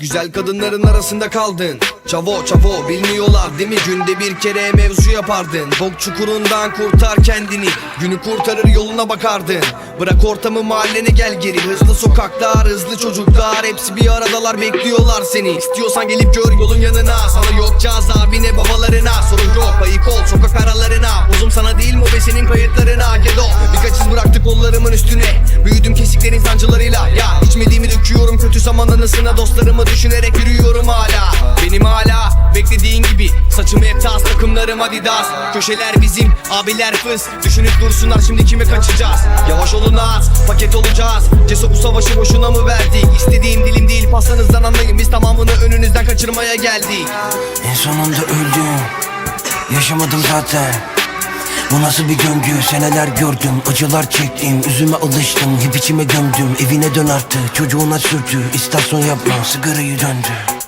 Güzel kadınların arasında kaldın. Çavo çavo bilmiyorlar değil mi? Günde bir kere mevzu yapardın. Bok çukurundan kurtar kendini. Günü kurtarır yoluna bakardın. Bırak ortamı mahallene gel geri. Hızlı sokaklar hızlı çocuklar. Hepsi bir aradalar bekliyorlar seni. İstiyorsan gelip gör yolun yanına. Sana yok caz abine babalarına. Sorun yok ayık ol sokak aralarına. Uzun sana değil mi senin kayıtlarına? Gedo birkaç iz bıraktı kollarımın üstüne. Büyüdüm kesiklerin sancılarıyla. Ya kötü zaman anısına Dostlarımı düşünerek yürüyorum hala. Benim hala beklediğin gibi Saçım hep tas takımlarım adidas. Köşeler bizim abiler fıs. Düşünüp dursunlar şimdi kime kaçacağız? Yavaş olun az paket olacağız. Ceso bu savaşı boşuna mı verdik? İstediğim dilim değil pastanızdan anlayın. Biz tamamını önünüzden kaçırmaya geldik. En sonunda öldüm. Yaşamadım zaten bu nasıl bir döngü seneler gördüm Acılar çektim. Üzüme alıştım Hep içime gömdüm. Evine dön artık Çocuğuna sürdü istasyon yapma sigarayı döndü